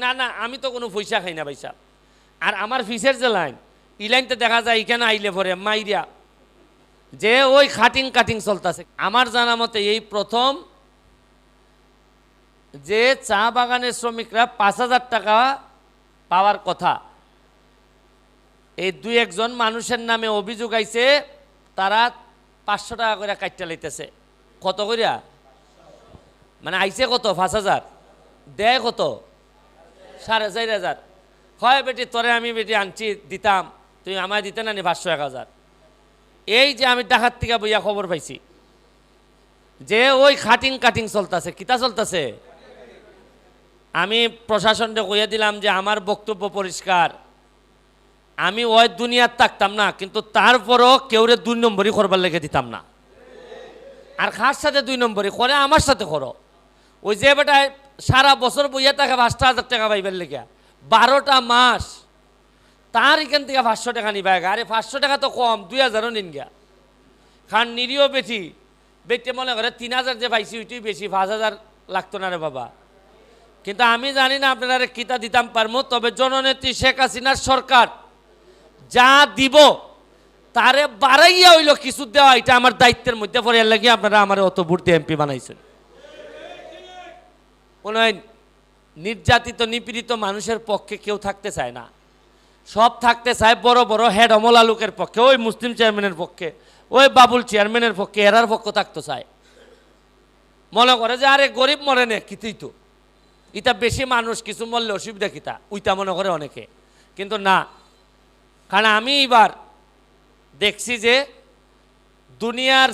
না না, আমি তো কোনো পয়সা খাই না পয়সা। আর আমার ফিসের যে লাইন ই লাইনতে দেখা যায় এখানে আইলে পরে, মাইরিয়া, যে ওই খাটিং কাটিং চলতেছে। আমার জানা মতে এই প্রথম যে চা বাগানের শ্রমিকরা পাঁচ হাজার টাকা পাওয়ার কথা, এই দুই একজন মানুষের নামে অভিযোগ আইছে, তারা পাঁচশো টাকা করে কাটতে লাইতেছে। কত করিয়া মানে আইছে কত? পাঁচ হাজার। দেয় কত? সাড়ে চার হাজার। হয় বেটি, তোরে আমি বেটি আনছি, দিতাম। তুই আমায় দিতে না, নি পাঁচশো এক হাজার। এই যে আমি ডাকাত থেকে বইয়া খবর পাইছি, যে ওই খাটিং কাটিং চলতেছে, কিতা চলতেছে? আমি প্রশাসনকে কইয়া দিলাম যে আমার বক্তব্য পরিষ্কার। আমি ওই দুনিয়ার থাকতাম না, কিন্তু তারপরও কেউরে দুই নম্বরই করবার লেগে দিতাম না। আর খার সাথে দুই নম্বরই? করে আমার সাথে করো। ওই যে বেটায় সারা বছর বইয়া থাকে পাঁচটা হাজার টাকা পাইবার লেগে। বারোটা মাস, তার এখান থেকে পাঁচশো টাকা নিবা আরে পাঁচশো টাকা তো কম, দুই হাজারও নিন গিয়া খান নিরীহ বেটি, বেটে মনে করে, তিন হাজার যে পাইছি ওইটাই বেশি, পাঁচ হাজার লাগতো না রে বাবা। কিন্তু আমি জানি না আপনারা কিতা দিতাম পারব তবে জননেত্রী শেখ হাসিনার সরকার যা দিব, তারে বাড়াইয়া হইল কিছু দেওয়া, এটা আমার দায়িত্বের মধ্যে পড়ে লাগিয়ে আপনারা আমার অত ভোট এমপি বানাইছেন। উন্নয়ন নির্যাতিত, নিপীড়িত মানুষের পক্ষে কেউ থাকতে চায় না। সব থাকতে চায় বড় বড় হেড অমলা লোকের পক্ষে, ওই মুসলিম চেয়ারম্যানের পক্ষে, ওই বাবুল চেয়ারম্যানের পক্ষে এরার পক্ষ থাকতে চায়। মনে করে যে, আরে, গরিব মরে নে, কিতুই তো? ইটা বেশি মানুষ, কিছু মরলে অসুবিধা কিতা উইটা মনে করে অনেকে। কিন্তু না। কারণ আমি এবার দেখছি যে, দুনিয়ার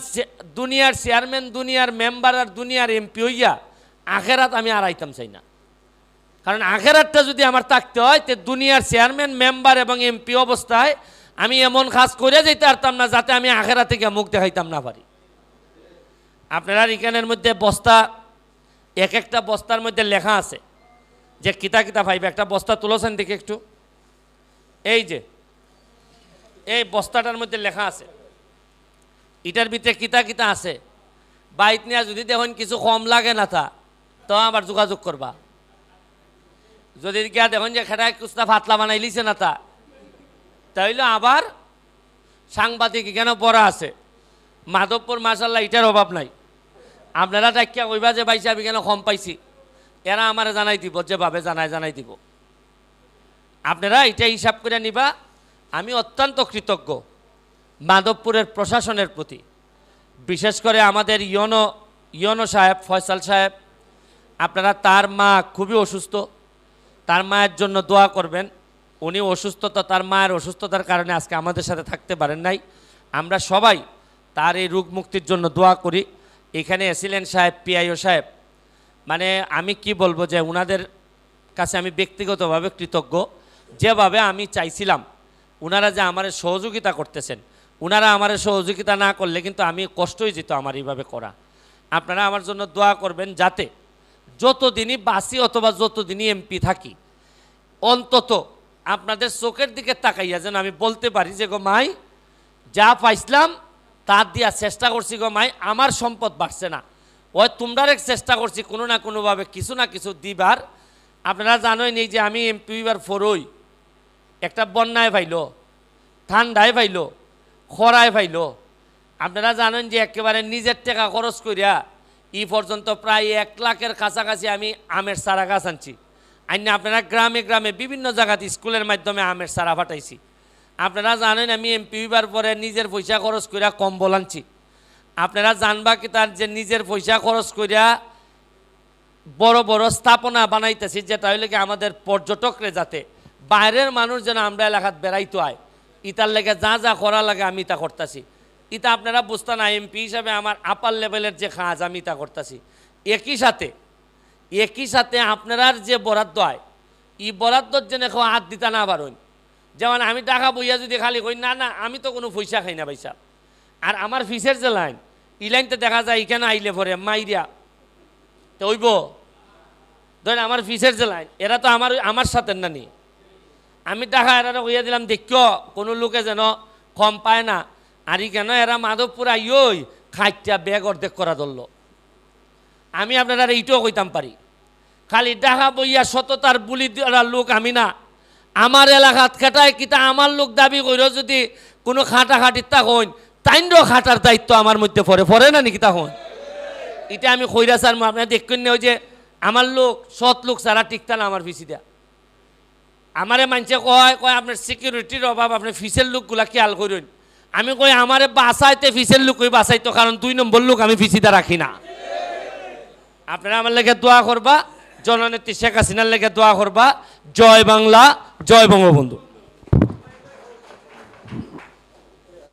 দুনিয়ার চেয়ারম্যান দুনিয়ার মেম্বার আর দুনিয়ার এমপি হইয়া আখেরাত আমি আর আইতাম চাই না। কারণ আখেরাতটা যদি আমার থাকতে হয়, তে দুনিয়ার চেয়ারম্যান, মেম্বার এবং এমপি অবস্থায় আমি এমন কাজ করে যেতে পারতাম না, যাতে আমি আখেরা থেকে মুখ দেখাইতাম না পারি। আপনারা এখানের মধ্যে বস্তা, এক একটা বস্তার মধ্যে লেখা আছে, যে কিতা কিতা ভাইবে, একটা বস্তা তুলেছেন দেখে একটু। এই যে, এই বস্তাটার মধ্যে লেখা আছে এটার ভিতরে কিতা কিতা আছে বাইক নিয়ে যদি দেখুন কিছু কম লাগে না তা তো আবার যোগাযোগ করবা। যদি গিয়া দেখুন যে খেটায় কুস্তা ফাতলা বানাই লিছে না তা, তাইলে আবার সাংবাদিক কেন পড়া আছে। মাধবপুর মাসাল্লাহ এটার অভাব নাই। আপনারা ডাকিয়া কইবা যে বাইসা আমি কেন কম পাইছি। এরা আমারে জানাই দিব যে ভাবে জানাই জানাই দিব। আপনারা এটা হিসাব করে নিবা, আমি অত্যন্ত কৃতজ্ঞ মাধবপুরের প্রশাসনের প্রতি। বিশেষ করে আমাদের ইয়নো ইয়নো সাহেব, ফয়সাল সাহেব আপনারা তার মা খুবই অসুস্থ, তার মায়ের জন্য দোয়া করবেন। উনি অসুস্থতা তার মায়ের অসুস্থতার কারণে আজকে আমাদের সাথে থাকতে পারেন নাই। আমরা সবাই তার এই রোগ মুক্তির জন্য দোয়া করি। এখানে এসিলেন সাহেব পিআইও সাহেব। মানে আমি কি বলব যে ওনাদের কাছে আমি ব্যক্তিগতভাবে কৃতজ্ঞ। যেভাবে আমি চাইছিলাম ওনারা যে আমার সহযোগিতা করতেছেন ওনারা আমার সহযোগিতা না করলে কিন্তু আমি কষ্টই যেত আমার এইভাবে করা। আপনারা আমার জন্য দোয়া করবেন যাতে যতদিনই বাসি অথবা যতদিনই এমপি থাকি, অন্তত আপনাদের চোখের দিকে তাকাইয়া যেন আমি বলতে পারি যে, গো মাই, যা পাইছিলাম তা দিয়া চেষ্টা করছি গো মাই, আমার সম্পদ বাড়ছে না। ওই তোমরার এক চেষ্টা করছি কোনো না কোনোভাবে কিছু না কিছু দিবার। আপনারা জানোই নেই যে আমি এমপি এবার ফরই। একটা বন্যায় পাইল ঠান্ডায় পাইল খরায় পাইল আপনারা জানেন যে একেবারে নিজের টাকা খরচ করিয়া ই পর্যন্ত প্রায় এক লাখের কাছাকাছি আমি আমের চারা গাছ আনছি। আইনা আপনারা গ্রামে গ্রামে বিভিন্ন জায়গাতে স্কুলের মাধ্যমে আমের চারা ফাটাইছি আপনারা জানেন আমি এমপি হইবার পরে নিজের পয়সা খরচ করিয়া কম্বল আনছি। আপনারা জানবা কি তার যে নিজের পয়সা খরচ করিয়া বড় বড় স্থাপনা বানাইতেছি, যেটা হইলে কি আমাদের পর্যটকরে যাতে বাইরের মানুষ যেন আমরা এলাকাত বেড়াইতে হয়। ইতার লেগে যা যা করা লাগে আমি তা করতেছি। ইতা আপনারা বুঝতে না, এমপি হিসাবে আমার আপার লেভেলের যে কাজ আমি তা করতেছি। একই সাথে একই সাথে আপনার যে বরাদ্দ হয় ই বরাদ্দর জন্য কেউ হাত দিতে না পারেন যেমন আমি টাকা বইয়া যদি খালি কই, না না, আমি তো কোনো পয়সা খাই না পয়সা। আর আমার ফিসের যে লাইন ই লাইনতে দেখা যায় এখানে আইলে পরে মাইরিয়া তো ওইব ধরেন আমার ফিসের যে লাইন, এরা তো আমার আমার সাথে না নি। আমি টাকা এরা কইয়া দিলাম দেখিও কোনো লোকে যেন কম পায় না আর কেন? এরা মাধবপুর আইয়ই খাইটা ব্যাগ অর্ধেক করা ধরলো। আমি আপনারা এইটাও কইতাম পারি। খালি ডাহা বইয়া সততার বুলি দেওয়ার লোক আমি না। আমার এলাকাত খাটায় কিতা আমার লোক দাবি কইর যদি কোনো খাটা খাটির তা হইন তাইন্ড খাটার দায়িত্ব আমার মধ্যে পড়ে। পড়ে না নাকি তা হইন? এটা আমি কইরা স্যার আপনার দেখবেন না যে আমার লোক, সৎ লোক সারা টিকতা না আমার ফিসি দেয়া। আমারে মানছে কয় কয় আপনার সিকিউরিটির অভাব আপনি ফিসের লোকগুলা খেয়াল করুন আমি কই, আমার বাসাইতে ফিসের লোক ওই বাসাইতো কারণ দুই নম্বর লোক আমি ফিসিতে রাখি না। আপনারা আমার লেগে দোয়া করবা, জননেত্রী শেখ হাসিনার লেগে দোয়া করবা। জয় বাংলা, জয় বঙ্গবন্ধু।